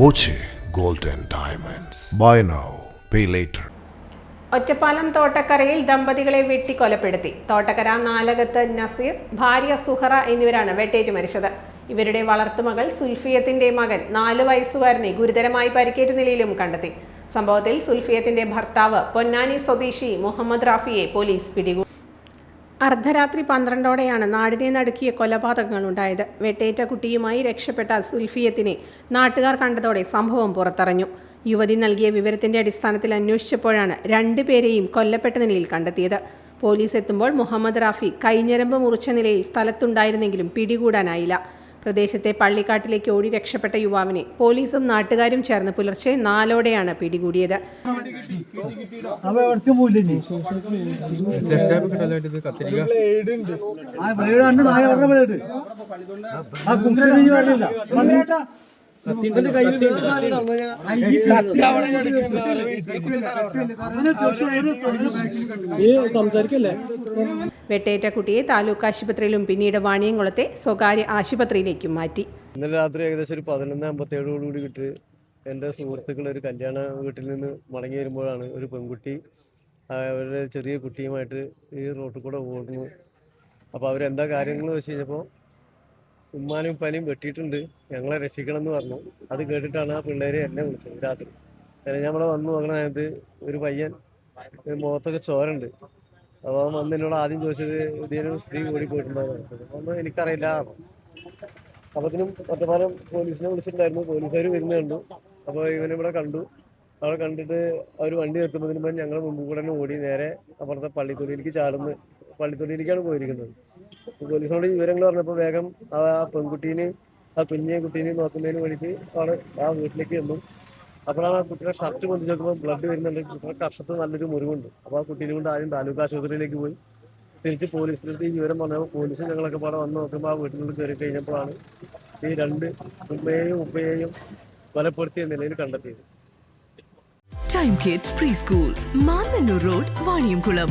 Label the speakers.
Speaker 1: Boche gold diamonds. Buy now, pay later.
Speaker 2: Ottapalam തോട്ടക്കരയിൽ ദമ്പതികളെ വെട്ടി കൊലപ്പെടുത്തി തോട്ടക്കര നാലകത്ത് നസീർ ഭാര്യ സുഹറ എന്നിവരാണ് വെട്ടേറ്റ് മരിച്ചത് ഇവരുടെ വളർത്തുമകൾ സുൽഫിയത്തിന്റെ മകൻ നാല് വയസ്സുകാരനെ ഗുരുതരമായി പരിക്കേറ്റ നിലയിലും കണ്ടെത്തി സംഭവത്തിൽ സുൽഫിയത്തിന്റെ ഭർത്താവ് പൊന്നാനി സ്വദേശി മുഹമ്മദ് റാഫിയെ പോലീസ് പിടികൂടി അർദ്ധരാത്രി പന്ത്രണ്ടോടെയാണ് നാടിനെ നടുക്കിയ കൊലപാതകങ്ങൾ ഉണ്ടായത് വെട്ടേറ്റ കുട്ടിയുമായി രക്ഷപ്പെട്ട സുൽഫിയത്തിനെ നാട്ടുകാർ കണ്ടതോടെ സംഭവം പുറത്തറിഞ്ഞു. യുവതി നൽകിയ വിവരത്തിന്റെ അടിസ്ഥാനത്തിൽ അന്വേഷിച്ചപ്പോഴാണ് രണ്ടുപേരെയും കൊല്ലപ്പെട്ട നിലയിൽ കണ്ടെത്തിയത്. പോലീസ് എത്തുമ്പോൾ മുഹമ്മദ് റാഫി കൈഞ്ഞരമ്പ് മുറിച്ച നിലയിൽ സ്ഥലത്തുണ്ടായിരുന്നെങ്കിലും പിടികൂടാനായില്ല. പ്രദേശത്തെ പള്ളിക്കാട്ടിലേക്ക് ഓടി രക്ഷപ്പെട്ട യുവാവിനെ പോലീസും നാട്ടുകാരും ചേർന്ന് പുലർച്ചെ നാലോടെയാണ് പിടികൂടിയത്.
Speaker 3: ആ
Speaker 2: വെട്ടേറ്റ കുട്ടിയെ താലൂക്ക് ആശുപത്രിയിലും പിന്നീട് വാണിയംകുളത്തെ സ്വകാര്യ ആശുപത്രിയിലേക്കും മാറ്റി.
Speaker 4: ഇന്നലെ രാത്രി ഏകദേശം ഒരു പതിനൊന്ന് കൂടി കിട്ടി എന്റെ സുഹൃത്തുക്കൾ ഒരു കല്യാണ വീട്ടിൽ നിന്ന് മടങ്ങി വരുമ്പോഴാണ് ഒരു പെൺകുട്ടി അവരുടെ ചെറിയ കുട്ടിയുമായിട്ട് ഈ റോട്ടിൽ കൂടെ ഓടുന്നു അപ്പോൾ അവരെന്താ കാര്യങ്ങൾ വെച്ച് കഴിഞ്ഞപ്പോൾ ഉമ്മാനും ഉപ്പാനും വെട്ടിയിട്ടുണ്ട്. ഞങ്ങളെ രക്ഷിക്കണം എന്ന് പറഞ്ഞു. അത് കേട്ടിട്ടാണ് ആ പിള്ളേരെ എന്നെ വിളിച്ചത് രാത്രി. അങ്ങനെ ഞമ്മളെ വന്ന് നോക്കണ നേരത്ത് ഒരു പയ്യൻ മുഖത്തൊക്കെ ചോരുണ്ട് അപ്പോൾ അവൻ വന്ന് എന്നോട് ആദ്യം ചോദിച്ചത് ഇതിനൊരു സ്ത്രീ ഓടിപ്പോയിട്ടുണ്ടോ. അതൊന്നും എനിക്കറിയില്ല. അപ്പത്തിനും ഒറ്റപ്പാലം പോലീസിനെ വിളിച്ചിട്ടുണ്ടായിരുന്നു. പോലീസുകാർ വരുന്നേ കണ്ടു. അപ്പോൾ ഇവനെ ഇവിടെ കണ്ടു. അവിടെ കണ്ടിട്ട് അവർ വണ്ടി മുമ്പ് ഞങ്ങൾ മുമ്പ് കൂടെ തന്നെ ഓടി നേരെ അപ്പുറത്തെ പള്ളിത്തൊടിയിലേക്ക് ചാടുന്നു. പള്ളിത്തൊടിയിലേക്കാണ് പോയിരിക്കുന്നത്. പോലീസിനോട് വിവരങ്ങൾ പറഞ്ഞപ്പോൾ വേഗം ആ പെൺകുട്ടീനെ ആ കുഞ്ഞെ കുട്ടീനെ നോക്കുന്നതിന് വേണ്ടിയിട്ട് അവിടെ ആ വീട്ടിലേക്ക് വന്നു അപ്പോഴാണ് ആ കുട്ടിയുടെ ഷർട്ട് കൊണ്ടു നോക്കുമ്പോൾ ബ്ലഡ് വരുന്നുണ്ട്. കുട്ടിയുടെ കഷത്ത് നല്ലൊരു മുറിവുണ്ട്. അപ്പോൾ ആ കുട്ടീനെ കൊണ്ട് ആദ്യം താലൂക്ക് ആശുപത്രിയിലേക്ക് പോയി. തിരിച്ച് പോലീസിന്റെ ഈ വിവരം പറഞ്ഞപ്പോൾ പോലീസ് ഞങ്ങളൊക്കെ പാടെ വന്ന് നോക്കുമ്പോൾ ആ വീട്ടിനുള്ളിൽ കയറി കഴിഞ്ഞപ്പോഴാണ് ഈ രണ്ട് ഉമ്മയെയും ഉപ്പയെയും കൊലപ്പെടുത്തിയ നിലയിൽ കണ്ടെത്തിയത്.
Speaker 5: Time kids pre school Mannannur road Vaniyamkulam